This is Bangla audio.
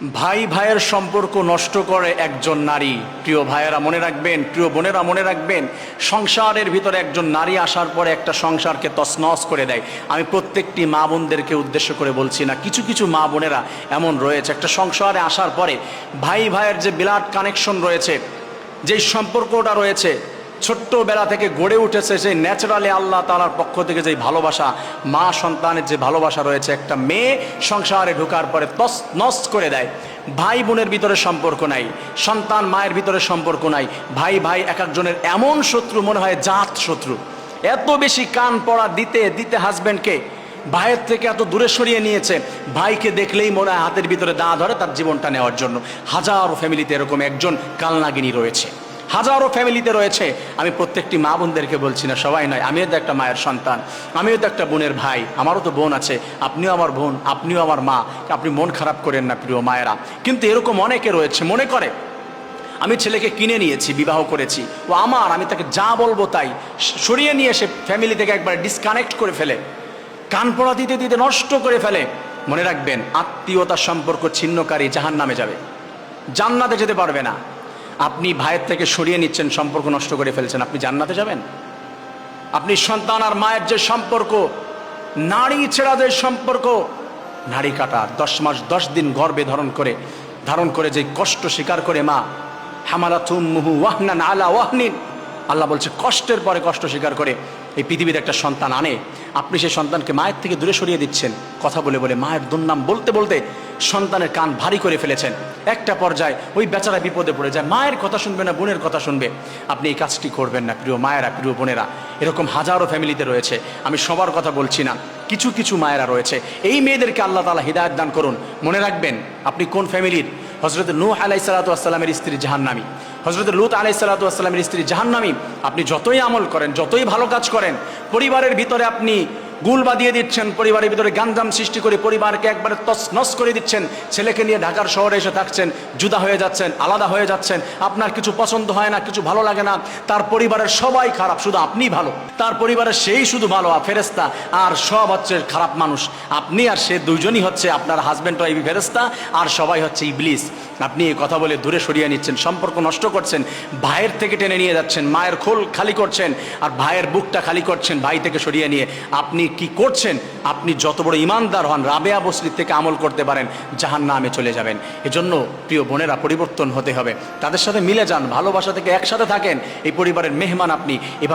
ভাই ভাইয়ের সম্পর্ক নষ্ট করে একজন নারী। প্রিয় ভাইয়েরা মনে রাখবেন, প্রিয় বোনেরা মনে রাখবেন, সংসারের ভিতরে একজন নারী আসার পরে একটা সংসারকে তছনছ করে দেয়। আমি প্রত্যেকটি মা বোনদেরকে উদ্দেশ্য করে বলছি না, কিছু কিছু মা বোনেরা এমন রয়েছে। একটা সংসারে আসার পরে ভাই ভাইয়ের যে বিরাট কানেকশন রয়েছে, যেই সম্পর্কটা রয়েছে ছোট্টবেলা থেকে গড়ে উঠেছে সেই ন্যাচারালি আল্লাহ তালার পক্ষ থেকে যে ভালোবাসা, মা সন্তানের যে ভালোবাসা রয়েছে, একটা মেয়ে সংসারে ঢোকার পরে তস নস করে দেয়। ভাই বোনের ভিতরে সম্পর্ক নাই, সন্তান মায়ের ভিতরে সম্পর্ক নাই, ভাই ভাই এক একজনের এমন শত্রু মনে হয় জাত শত্রু। এত বেশি কান পড়া দিতে দিতে হাজব্যান্ডকে ভাইয়ের থেকে এত দূরে সরিয়ে নিয়েছে, ভাইকে দেখলেই মনে হয় হাতের ভিতরে দা ধরে তার জীবনটা নেওয়ার জন্য। হাজারো ফ্যামিলিতে এরকম একজন কালনাগিনী রয়েছে। হাজারো ফ্যামিলিতে রয়েছে। আমি প্রত্যেকটি মা বোনদেরকে বলছি না, সবাই নয়, আমিও তো একটা মায়ের সন্তান, আমিও তো একটা বোনের ভাই, আমারও তো বোন আছে, আপনিও আমার বোন, আপনিও আমার মা, আপনি মন খারাপ করেন না প্রিয় মায়েরা। কিন্তু এরকম অনেকে রয়েছে, মনে করে, আমি ছেলেকে কিনে নিয়েছি, বিবাহ করেছি, ও আমার, আমি তাকে যা বলব তাই সরিয়ে নিয়ে এসে ফ্যামিলি থেকে একবার ডিসকানেক্ট করে ফেলে, কান পড়া দিতে দিতে নষ্ট করে ফেলে। মনে রাখবেন, আত্মীয়তার সম্পর্ক ছিন্নকারী জাহান নামে যাবে, জান্নাতে যেতে পারবে না। আপনি ভাইয়ের থেকে সরিয়ে নিচ্ছেন, সম্পর্ক নষ্ট করে ফেলছেন। আপনি জান্নাতে যাবেন? আপনি সন্তান আর মায়ের যে সম্পর্ক, নারী ছেড়া যে সম্পর্ক, নারী কাটা, দশ মাস, দশ দিন গর্বে ধারণ করে ধারণ করে যে কষ্ট স্বীকার করে, মা হামারা মুহু ওয়াহনান আলা ওয়াহনিন। আল্লাহ বলছে, কষ্টের পরে কষ্ট স্বীকার করে এই পৃথিবীর একটা সন্তান আনে। আপনি সেই সন্তানকে মায়ের থেকে দূরে সরিয়ে দিচ্ছেন। কথা বলে বলে মায়ের দুর্নাম বলতে বলতে সন্তানের কান ভারী করে ফেলেছেন। একটা পর্যায়ে ওই বেচারা বিপদে পড়ে যায়। মায়ের কথা শুনবে না, বোনের কথা শুনবে। আপনি এই কাজটি করবেন না, প্রিয় মায়েরা, প্রিয় বোনেরা। এরকম হাজারো ফ্যামিলিতে রয়েছে। আমি সবার কথা বলছি না। কিছু কিছু মায়েরা রয়েছে। এই মেয়েদেরকে আল্লাহ তালা হৃদায়ত দান করুন। মনে রাখবেন, আপনি কোন ফ্যামিলির? হজরত নূহ আলাই সালাতামের স্ত্রী জাহান্নামী। হজরত লুত আলাই সালাতামের স্ত্রী জাহান্নামী। আপনি যতই আমল করেন, যতই ভালো কাজ করেন, পরিবারের ভিতরে আপনি গুল বাঁধিয়ে দিচ্ছেন পরিবারের ভিতরে গাঞ্জাম সৃষ্টি করে পরিবারকে একবারে তছনছ করে দিচ্ছেন। ছেলেকে নিয়ে ঢাকার শহরে এসে থাকছেন জুদা হয়ে যাচ্ছেন, আলাদা হয়ে যাচ্ছেন। আপনার কিছু পছন্দ হয় না, কিছু ভালো লাগে না। তার পরিবারের সবাই খারাপ, শুধু আপনিই ভালো। তার পরিবারের সেই শুধু ভালো, আর ফেরেস্তা আর সব হচ্ছে খারাপ মানুষ। আপনি আর সে দুজনই হচ্ছে আপনার হাজব্যান্ড এই ফেরেস্তা আর সবাই হচ্ছে ইবলিস। আপনি এই কথা বলে দূরে সরিয়ে নিচ্ছেন, সম্পর্ক নষ্ট করছেন, ভাইয়ের থেকে টেনে নিয়ে যাচ্ছেন, মায়ের খোল খালি করছেন, আর ভাইয়ের বুকটা খালি করছেন, ভাই থেকে সরিয়ে নিয়ে। আপনি কি করছেন? আপনি যত বড় ইমানদার হন, রাবেয়া বসরির থেকে আমল করতে পারেন জাহান নামে চলে যাবেন। এজন্য প্রিয় বোনেরা, পরিবর্তন হতে হবে। তাদের সাথে মিলে যান, ভালোবাসা থেকে একসাথে থাকেন। এই পরিবারের মেহমান আপনি